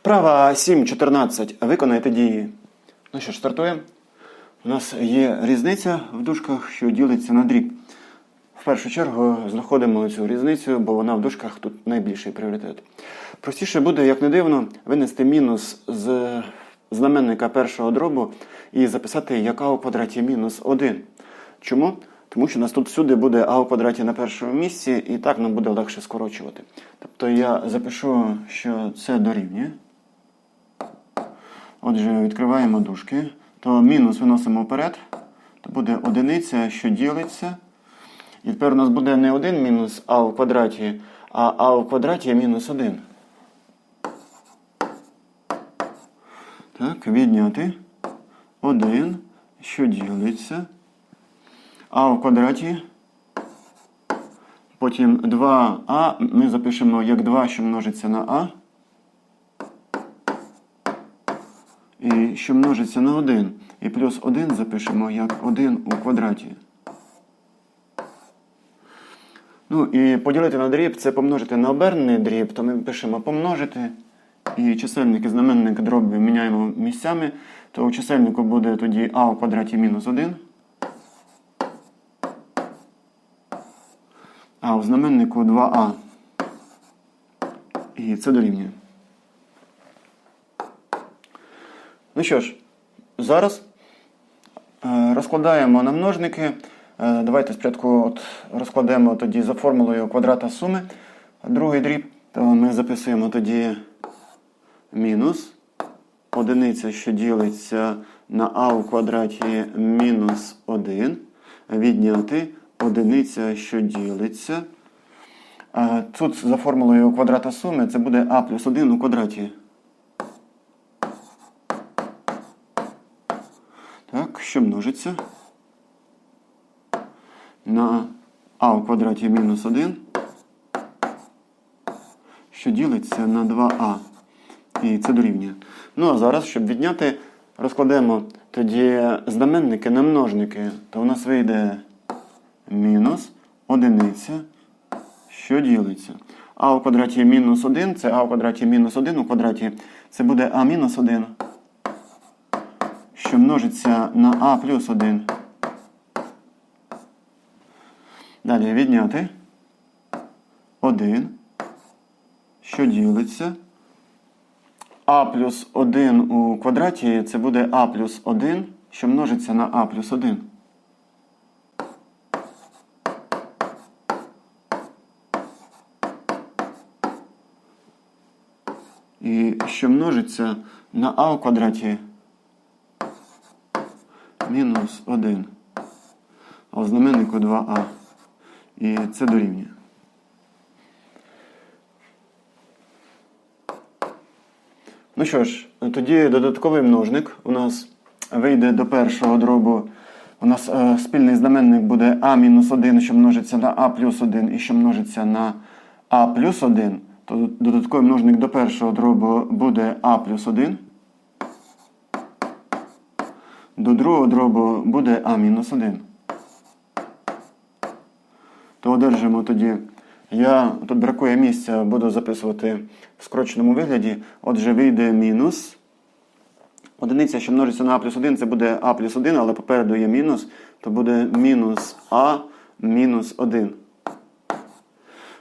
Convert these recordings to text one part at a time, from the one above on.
Вправа 7.14. Виконайте дії. Ну що ж, стартуємо. У нас є різниця в дужках, що ділиться на дріб. В першу чергу знаходимо цю різницю, бо вона в дужках тут найбільший пріоритет. Простіше буде, як не дивно, винести мінус з знаменника першого дробу і записати як а у квадраті мінус 1. Чому? Тому що у нас тут всюди буде а у квадраті на першому місці, і так нам буде легше скорочувати. Тобто я запишу, що це дорівнює. Отже, відкриваємо дужки, то мінус виносимо вперед, то буде одиниця, що ділиться. І тепер у нас буде не один мінус а у квадраті, а а у квадраті мінус 1. Так, відняти 1, що ділиться. А у квадраті. Потім 2а ми запишемо як 2, що множиться на а. Що множиться на 1. І плюс 1 запишемо як 1 у квадраті. Ну і поділити на дріб це помножити на обернений дріб, то ми пишемо помножити. І чисельник і знаменник дробі міняємо місцями, то у чисельнику буде тоді а у квадраті мінус 1. А у знаменнику 2а. І це дорівнює. Ну що ж, зараз е, розкладаємо на множники. Е, Давайте спочатку от розкладемо тоді за формулою квадрата суми. Другий дріб, то ми записуємо тоді мінус. Одиниця, що ділиться на а у квадраті мінус 1. Відняти одиниця, що ділиться. Е, Тут за формулою квадрата суми це буде а плюс 1 у квадраті. Так, що множиться на а у квадраті мінус 1, що ділиться на 2а. І це дорівнює. Ну, а зараз, щоб відняти, розкладемо тоді знаменники на множники, то у нас вийде мінус одиниця, що ділиться. А у квадраті мінус 1, це а у квадраті мінус 1 у квадраті, це буде а мінус 1 що множиться на а плюс 1. Далі відняти 1, що ділиться. А плюс 1 у квадраті це буде а плюс 1, що множиться на а плюс 1. І що множиться на а у квадраті мінус 1. А у знаменнику 2а. І це дорівнює. Ну що ж, тоді додатковий множник у нас вийде до першого дробу. У нас е, спільний знаменник буде а мінус 1, що множиться на а плюс 1 і що множиться на а плюс 1. То додатковий множник до першого дробу буде а плюс 1. До другого дробу буде А-1. То одержимо тоді. Я тут бракує місця, буду записувати в скороченому вигляді. Отже, вийде мінус. Одиниця, що множиться на а плюс 1, це буде а плюс 1, але попереду є мінус, то буде мінус а мінус 1.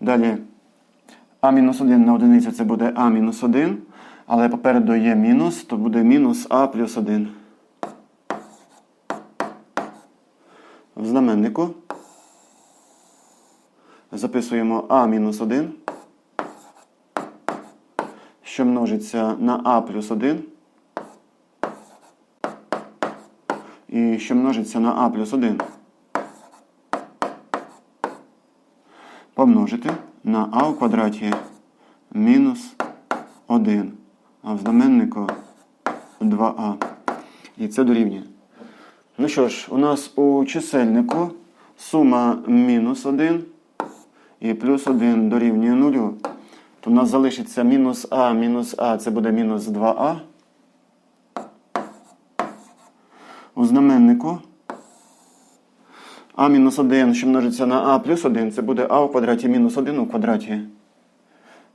Далі а мінус 1 на одиницю це буде а мінус 1, але попереду є мінус, то буде мінус а плюс 1. В знаменнику записуємо а-1, що множиться на а плюс 1 і що множиться на а плюс 1. Помножити на а у квадраті мінус 1, а в знаменнику 2а. І це дорівнює. Ну що ж, у нас у чисельнику сума мінус 1 і плюс 1 дорівнює 0. То у нас залишиться мінус а, мінус а, це буде мінус 2а. У знаменнику а мінус 1, що множиться на а плюс 1, це буде а у квадраті мінус 1 у квадраті.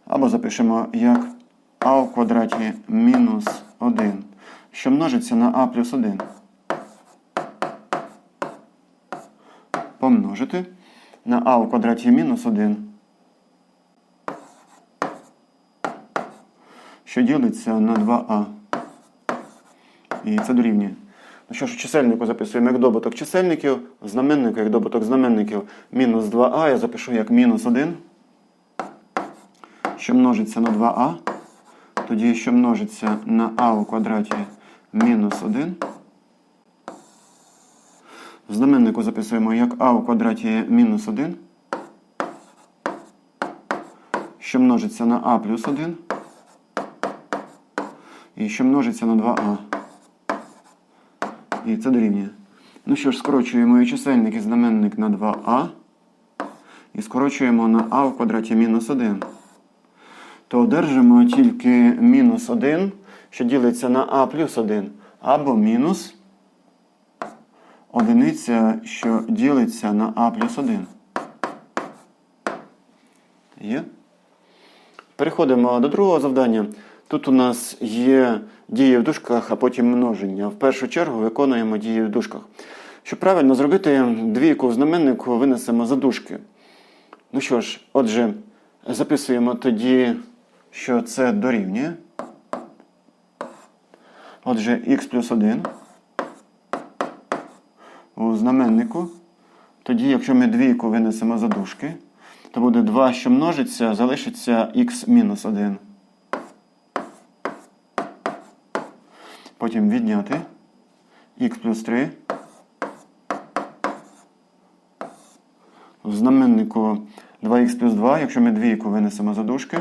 Або запишемо як а в квадраті мінус 1, що множиться на а плюс 1. Помножити на а в квадраті мінус 1. Що ділиться на 2а. І це дорівнює. Ну що ж, у чисельнику записуємо як добуток чисельників, в знаменнику як добуток знаменників мінус 2а, я запишу як мінус 1, що множиться на 2а. Тоді, що множиться на а у квадраті мінус 1. В знаменнику записуємо як а у квадраті мінус 1, що множиться на а плюс 1. І що множиться на 2а. І це дорівнює. Ну що ж, скорочуємо і чисельник і знаменник на 2а. І скорочуємо на а в квадраті мінус 1. То одержимо тільки мінус 1, що ділиться на а плюс 1. Або мінус одиниця, що ділиться на а плюс 1. Є? Переходимо до другого завдання. Тут у нас є дії в дужках, а потім множення. В першу чергу виконуємо дії в дужках. Щоб правильно зробити, двійку в знаменнику винесемо за дужки. Ну що ж, отже, записуємо тоді, що це дорівнює. Отже, х плюс 1 у знаменнику. Тоді, якщо ми двійку винесемо за дужки, то буде 2, що множиться, залишиться х мінус 1. Потім відняти х плюс 3. В знаменнику 2х плюс 2, якщо ми двійку винесемо за дужки,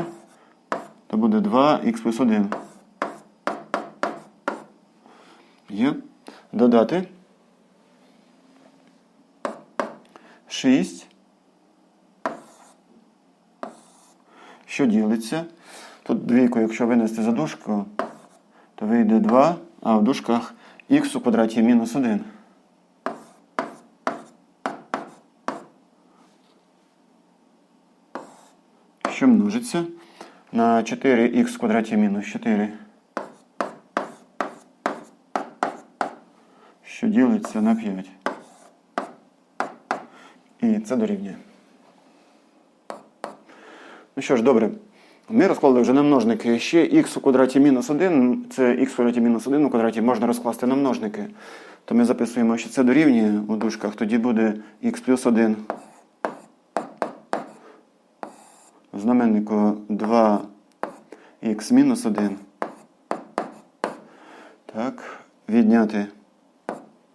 то буде 2х плюс 1. Є. Додати 6. Що ділиться? Тут двійку, якщо винести за дужку, то вийде 2, а в дужках х у квадраті мінус 1. Що множиться на 4х в квадраті мінус 4. Що ділиться на 5. І це дорівнює. Ну що ж, добре. Ми розклали вже на множники. Ще х у квадраті мінус 1, це х у квадраті мінус 1 у квадраті можна розкласти на множники. То ми записуємо, що це дорівнює у дужках, тоді буде х плюс 1. В знаменнику 2х мінус 1. Так, відняти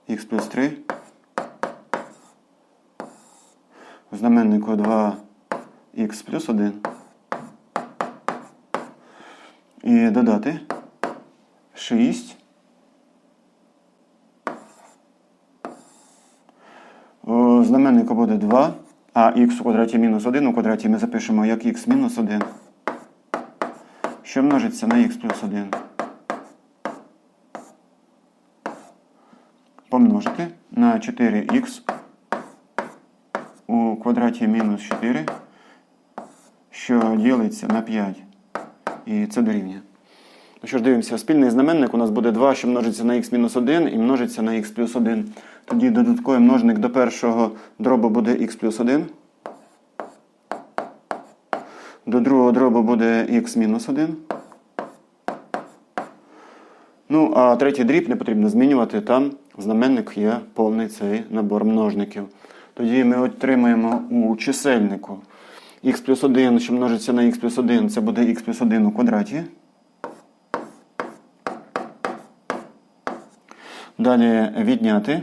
х плюс 3. Знаменнику 2х плюс 1. І додати 6. У знаменнику буде 2, а х у квадраті мінус 1 у квадраті ми запишемо як х мінус 1, що множиться на х плюс 1. Помножити на 4х у квадраті мінус 4, що ділиться на 5. І це дорівнює. Ну що ж, дивимося, спільний знаменник у нас буде 2, що множиться на х-1 і множиться на х плюс 1. Тоді додатковий множник до першого дробу буде х плюс 1. До другого дробу буде х мінус 1. Ну, а третій дріб не потрібно змінювати. Там знаменник є повний цей набор множників. Тоді ми отримаємо у чисельнику х плюс 1, що множиться на х плюс 1, це буде х плюс 1 у квадраті. Далі відняти.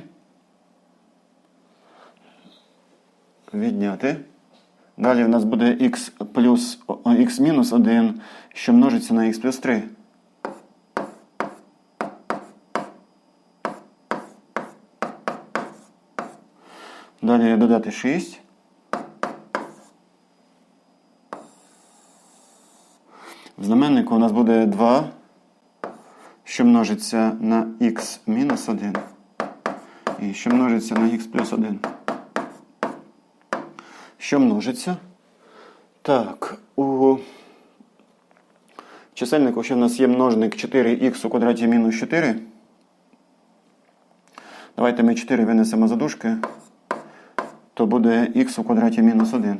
Відняти. Далі в нас буде х плюс х мінус 1, що множиться на х плюс 3. Далі додати 6. В знаменнику у нас буде 2, що множиться на х мінус 1. І що множиться на х плюс 1. Що множиться? Так, у чисельнику ще в нас є множник 4х у квадраті мінус 4. Давайте ми 4 винесемо за дужки, то буде х у квадраті мінус 1.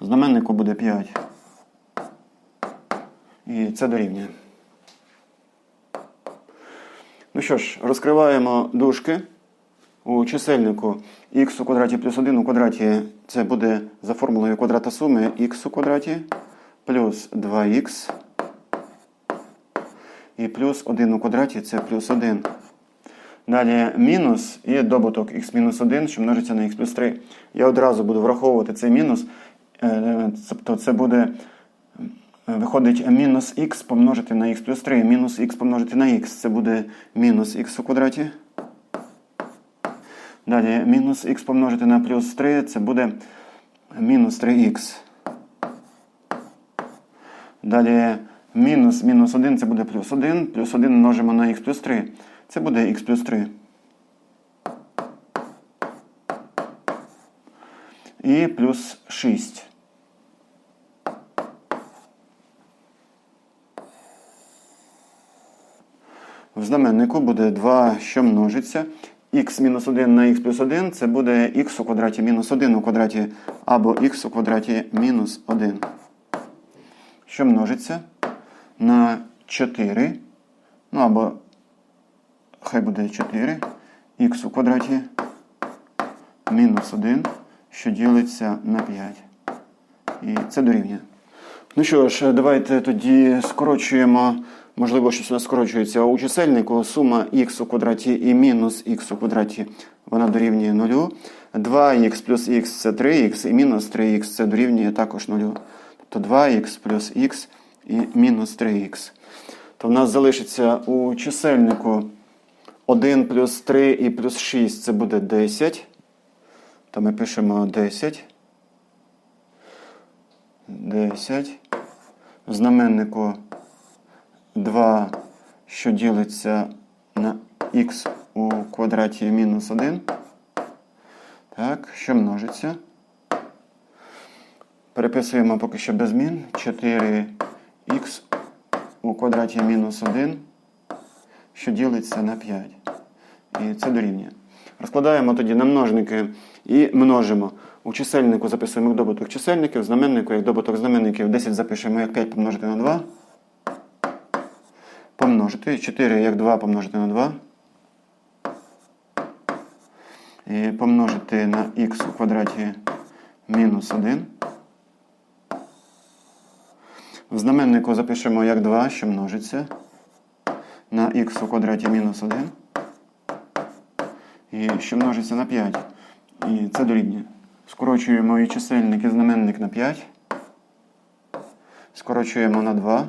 Знаменнику буде 5. І це дорівнює. Ну що ж, розкриваємо дужки. У чисельнику х у квадраті плюс 1 у квадраті це буде за формулою квадрата суми х у квадраті плюс 2х і плюс 1 у квадраті це плюс 1. Далі мінус і добуток х мінус 1, що множиться на х плюс 3. Я одразу буду враховувати цей мінус. Е, Тобто це буде, е, виходить мінус х помножити на х плюс 3. Мінус х помножити на х. Це буде мінус х у квадраті. Далі мінус х помножити на плюс 3, це буде мінус 3х. Далі мінус мінус 1 це буде плюс 1. Плюс 1 множимо на х плюс 3. Це буде х плюс 3. І плюс 6. В знаменнику буде 2, що множиться. х мінус 1 на х плюс 1 це буде х у квадраті мінус 1 у квадраті або х у квадраті мінус 1. Що множиться на 4. Ну або хай буде 4 х у квадраті мінус 1, що ділиться на 5. І це дорівнює. Ну що ж, давайте тоді скорочуємо, можливо, щось у нас скорочується у чисельнику. Сума х у квадраті і мінус х у квадраті вона дорівнює 0. 2х плюс х це 3х і мінус 3х це дорівнює також 0. Тобто 2х плюс х і мінус 3х. То в нас залишиться у чисельнику 1 плюс 3 і плюс 6 це буде 10. То ми пишемо 10. 10. В знаменнику 2, що ділиться на х у квадраті мінус 1. Так, що множиться. Переписуємо поки що без змін. 4х у квадраті мінус 1, що ділиться на 5. І це дорівнює. Розкладаємо тоді на множники і множимо. У чисельнику записуємо як добуток чисельників, знаменнику як добуток знаменників 10 запишемо як 5 помножити на 2. Помножити. 4 як 2 помножити на 2. І помножити на х у квадраті мінус 1. В знаменнику запишемо як 2, що множиться на х у квадраті мінус 1. І що множиться на 5. І це дорівнює. Скорочуємо і чисельник і знаменник на 5. Скорочуємо на 2.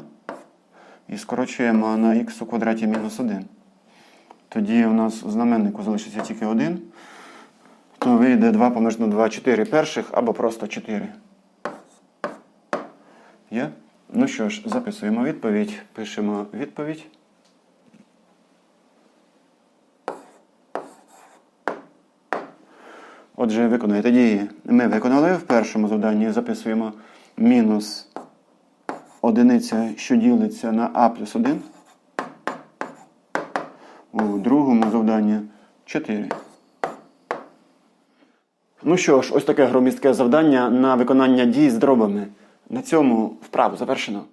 І скорочуємо на х у квадраті мінус 1. Тоді у нас у знаменнику залишиться тільки 1. То вийде 2 помножити на 2 4 перших або просто 4. Є? Ну що ж, записуємо відповідь. Пишемо відповідь. Отже, виконуєте дії. Ми виконали в першому завданні, записуємо мінус одиниця, що ділиться на а плюс 1. У другому завданні 4. Ну що ж, ось таке громістке завдання на виконання дій з дробами. На цьому вправу завершено.